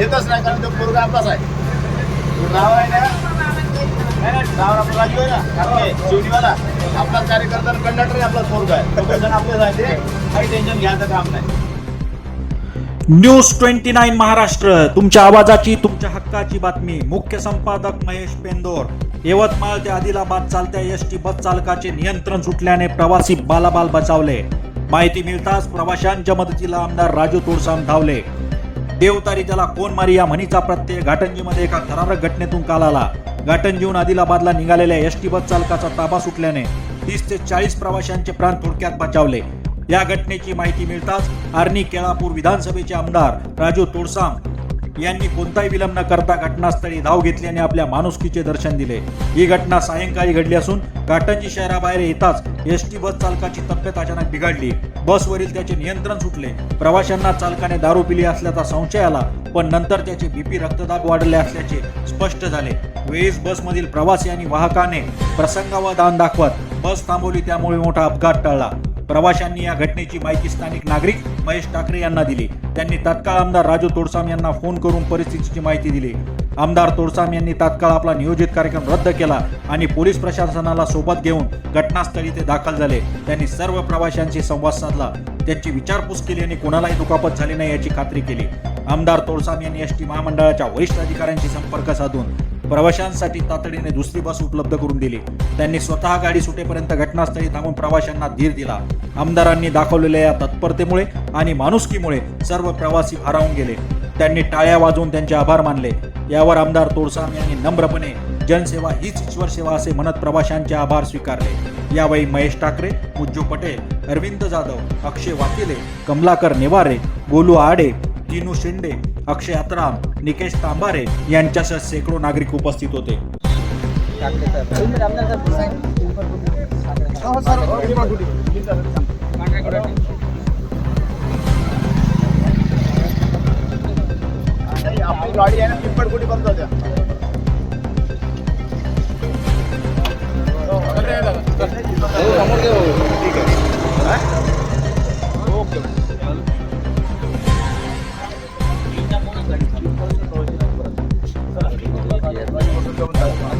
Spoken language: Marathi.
येतच नाही कारण तो पोरगा आपलाच आहे. नाव आहे ना नाव आपलं राजू आहे ना ठाकरे, शिवणीवाला आपलाच कार्यकर्ता कंडक्टर आहे आपलाच पोरगा आहे. जण आपलेच आहे ते काही टेन्शन घ्यायचं काम नाही. न्यूज ट्वेंटी नाईन महाराष्ट्र तुमच्या आवाजाची तुमच्या हक्काची बातमी. मुख्य संपादक महेश पेंदोर. यवतमाळ ते आदिलाबाद चालत्या एस टी बस चालकाचे नियंत्रण सुटल्याने प्रवासी बालाबाल बचावले. माहिती मिळताच प्रवाशांच्या मदतीला आमदार राजू तोडसाम धावले. देवतारी त्याला कोण मारी या म्हणीचा प्रत्यय घाटंजीमध्ये एका थरारक घटनेतून काल आला. घाटंजीहून आदिलाबादला निघालेल्या एस टी बस चालकाचा ताबा सुटल्याने तीस ते चाळीस प्रवाशांचे प्राण थोडक्यात बचावले. या घटनेची माहिती मिळताच आर्णी केळापूर विधानसभेचे आमदार राजू तोडसाम यांनी कोणताही विलंब न करता घटनास्थळी धाव घेतली आणि आपल्या माणुसकीचे दर्शन दिले. ही घटना सायंकाळी घडली असून घाटंजी शहराबाहेर येताच एस टी बस चालकाची तब्येत अचानक बिघडली. बसवरील त्याचे नियंत्रण सुटले. प्रवाशांना चालकाने दारू पिली असल्याचा संशय आला पण नंतर त्याचे बीपी रक्तदाब वाढले असल्याचे स्पष्ट झाले. वेळीच बसमधील प्रवासी आणि वाहकाने प्रसंगावधान दाखवत बस थांबवली त्यामुळे मोठा अपघात टळला. प्रवाशांनी या घटनेची माहिती स्थानिक नागरिक महेश ठाकरे यांना दिली. त्यांनी तात्काळ आमदार राजू तोडसाम यांना फोन करून परिस्थितीची माहिती दिली. आमदार तोडसाम यांनी तात्काळ आपला नियोजित कार्यक्रम रद्द केला आणि पोलीस प्रशासनाला सोबत घेऊन घटनास्थळी ते दाखल झाले. त्यांनी सर्व प्रवाशांशी संवाद साधला. त्यांची विचारपूस केली आणि कोणालाही दुखापत झाली नाही याची खात्री केली. आमदार तोडसाम यांनी एस टी महामंडळाच्या वरिष्ठ अधिकाऱ्यांशी संपर्क साधून प्रवाशांसाठी तातडीने दुसरी बस उपलब्ध करून दिली. त्यांनी स्वतः गाडी सुटेपर्यंत घटनास्थळी थांबून प्रवाशांना धीर दिला. आमदारांनी दाखवलेल्या या तत्परतेमुळे आणि माणुसकीमुळे सर्व प्रवासी भारावून गेले. त्यांनी टाळ्या वाजवून त्यांचे आभार मानले. यावर आमदार तोडसाम यांनी नम्रपणे जनसेवा हीच ईश्वर सेवा असे म्हणत प्रवाशांचे आभार स्वीकारले. यावेळी महेश ठाकरे उज्जू पटेल अरविंद जाधव अक्षय वाकिले कमलाकर नेवारे गोलू आडे दिनू शिंदे अक्षय अतराम निकेश तांबारे यांच्यासह शेकडो नागरिक उपस्थित होते. आपली गाडी आहे ना पिंपळकुटी बंद होत्या ठीक आहे ओके Bukan.